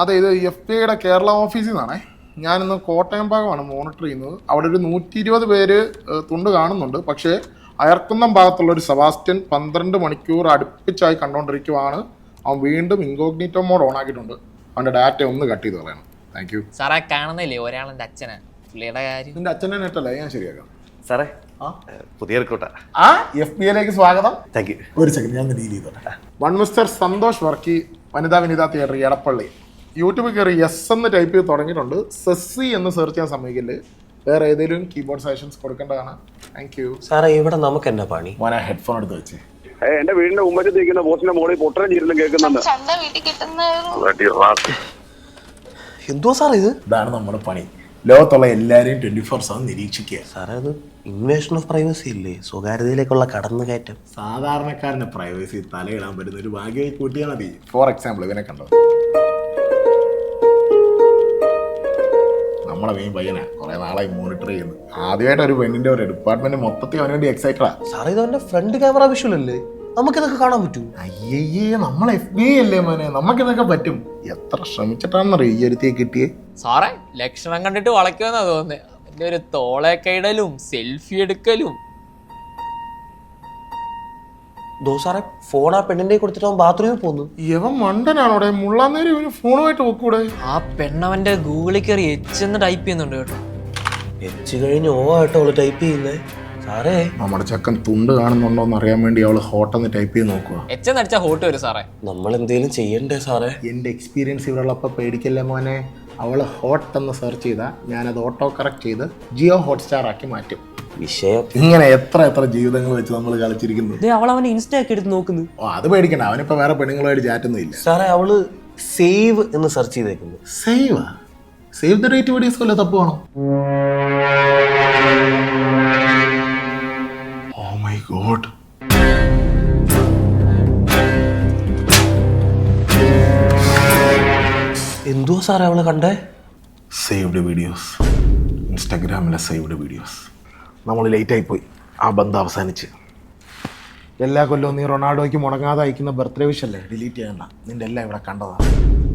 അതെ ഇത് F B ഐയുടെ കേരള ഓഫീസിൽ നിന്നാണേ ഞാനിന്ന് കോട്ടയം ഭാഗമാണ് മോണിറ്റർ ചെയ്യുന്നത്. അവിടെ ഒരു നൂറ്റി ഇരുപത് പേര് തുണ്ട് കാണുന്നുണ്ട്. പക്ഷേ അയർക്കുന്നം ഭാഗത്തുള്ള ഒരു സെബാസ്റ്റ്യൻ പന്ത്രണ്ട് മണിക്കൂർ അടുപ്പിച്ചായി കണ്ടുകൊണ്ടിരിക്കുവാണ് അവൻ വീണ്ടും ഇൻകോഗ്നീറ്റോ മോഡ് ഓൺ ആക്കിയിട്ടുണ്ട്. അവന്റെ ഡാറ്റ ഒന്ന് കട്ട് ചെയ്ത് കളയണം. താങ്ക് യു സാറേ കാണുന്നില്ലേ ഒരാളെന്റെ അച്ഛനെ? പുള്ളിയുടെ കാര്യം? നിന്റെ അച്ഛനെ നെറ്റല്ലേ ഞാൻ ശരിയാക്കാം. സാറേ പുതിയ ആ എഫ് ബി ഐയിലേക്ക് സ്വാഗതം. താങ്ക് യു ഒരു സെക്കൻഡ് ഞാൻ ഡീൽ ചെയ്തോട്ടെ. One mister Santosh Varkey Vanitha Vanitha theatre Edappally. യൂട്യൂബിൽ കയറി എസ് എന്ന് ടൈപ്പ് ചെയ്ത് തുടങ്ങിയിട്ടുണ്ട്. സെസ്സി എന്ന് സെർച്ച് ചെയ്യാൻ സമയത്തിൽ വേറെ ഏതെങ്കിലും കീബോർഡ് സെഷൻസ് കൊടുക്കേണ്ടതാണ്. താങ്ക് യു സാറേ ഇവിടെ നമുക്ക് എന്നാ പണി? മോനെ ഹെഡ്ഫോൺ എടുത്ത് വെച്ച്. എന്റെ വീടിന്റെ മുമ്പത്ത് നിൽക്കുന്ന ബോസിന്റെ മോളിൽ പൊട്ടരം ചീരലും കേൾക്കുന്നുണ്ട്. ചന്ത വീട്ടിൽ കിട്ടുന്ന എന്തോ സാറേ ഇത്? ഇതാണ് നമ്മുടെ പണി. ലോകത്തുള്ള എല്ലാവരെയും ട്വന്റി ഫോർ സെവൻ നിരീക്ഷിക്കുക. സാറേ അത് ഇൻവേഷൻ ഓഫ് പ്രൈവസി ഇല്ലേ? സ്വകാര്യതയിലേക്കുള്ള കടന്നുകയറ്റം. സാധാരണക്കാരന്റെ പ്രൈവസി തലയിടാൻ പറ്റുന്ന ഒരു ഭാഗ്യമായി കൂട്ടിയാൽ മതി. ഫോർ എക്സാമ്പിൾ ഇവനെ കണ്ടോ? നമ്മളെ മെയിൻ പയ്യനാ. കുറെ നാളായി മോണിറ്റർ ചെയ്യുന്നു. ആദ്യമായിട്ട് ഒരു പെണ്ണിന്റെ ഒരു ഡിപ്പാർട്ട്മെന്റ് മൊത്തത്തിൽ അവന് വേണ്ടി എക്സൈറ്റഡാ സാറേ ഇത് അവന്റെ ഫ്രണ്ട് ക്യാമറ വിഷ്വൽ അല്ലേ? നമുക്കിതൊക്കെ കാണാൻ പറ്റൂ. അയ്യേ നമ്മളെ എഫ് ബി ഐ അല്ലേ മോനെ? നമുക്കിതൊക്കെ പറ്റും. എത്ര ശ്രമിച്ചിട്ടാണെന്നറിയോ ഈ ഒരുത്തിയെ കിട്ടിയേ? സാറേ ലക്ഷണം കണ്ടിട്ട് വളയ്ക്കുമെന്നാ തോന്നുന്നത് അവന്റെ ഒരു തോളേക്കൈടലും സെൽഫി എടുക്കലും. ദോ സാറേ ഫോൺ ആ പെണ്ണിന്റെ കൊടുത്തിട്ട് അവൻ ബാത്റൂമിൽ പോന്നു. ഇവൻ മണ്ടനാണോടെ? മുള്ളാന്നേരം ഇവന് ഫോണുമായിട്ട് പോക്കൂടെ ആ പെണ്ണവന്റെ ഗൂഗിളിൽ കയറി എച്ച് എന്ന് ടൈപ്പ് ചെയ്യുന്നുണ്ട് കേട്ടോ. എച്ച് കഴിഞ്ഞ് ഓ ആട്ടോ അവൾ ടൈപ്പ് ചെയ്യുന്നേ. സാറേ. നമ്മുടെ ചക്കൻ തുണ്ട് കാണുന്നുണ്ടോ എന്ന് അറിയാൻ വേണ്ടി അവൾ ഹോട്ടെന്ന് ടൈപ്പ് ചെയ്ത് നോക്കുക എച്ച് എന്ന് അടിച്ചാൽ ഹോട്ട് വരും സാറേ. നമ്മൾ എന്തെങ്കിലും ചെയ്യണ്ടേ സാറേ? എന്റെ എക്സ്പീരിയൻസ് ഇവിടെയുള്ളപ്പോൾ പേടിക്കല്ലേ മോനെ? അവൾ ഹോട്ട് എന്ന് സെർച്ച് ചെയ്താൽ ഞാനത് ഓട്ടോ കറക്റ്റ് ചെയ്ത് ജിയോ ഹോട്ട്സ്റ്റാർ ആക്കി മാറ്റും. വിഷയം. ഇങ്ങനെ എത്ര എത്ര ജീവിതങ്ങൾ വെച്ച് നമ്മൾ കളിച്ചിരിക്കുന്നു. അവൾ അവനെ ഇൻസ്റ്റ ഒക്കെ എടുത്ത് നോക്കുന്നു. ഓ അത് പേടിക്കണ്ട. അവനിപ്പോ വേറെ പെണ്ണുങ്ങളുമായിട്ട് ചാറ്റൊന്നും ഇല്ല സാറേ അവൾ സേവ് എന്ന് search ചെയ്തേക്കുന്നു. Save? Save the rate videos വല്ല തപ്പുവാണോ? ഓ മൈ ഗോഡ് എന്തുവാ സാറേ അവൾ കണ്ടേ? സേവ്ഡ് വീഡിയോസ് ഇൻസ്റ്റാഗ്രാമിലെ സേവ്ഡ് വീഡിയോസ് നമ്മൾ ലേറ്റായി പോയി ആ ബന്ധം അവസാനിച്ച്. എല്ലാ കൊല്ലവും നീ റൊണാൾഡോയ്ക്ക് മുടങ്ങാതെ അയക്കുന്ന ബർത്ത്ഡേ വിഷ് അല്ലേ? ഡിലീറ്റ് ചെയ്യണ്ട. നിന്റെ എല്ലാം ഇവിടെ കണ്ടതാണ്.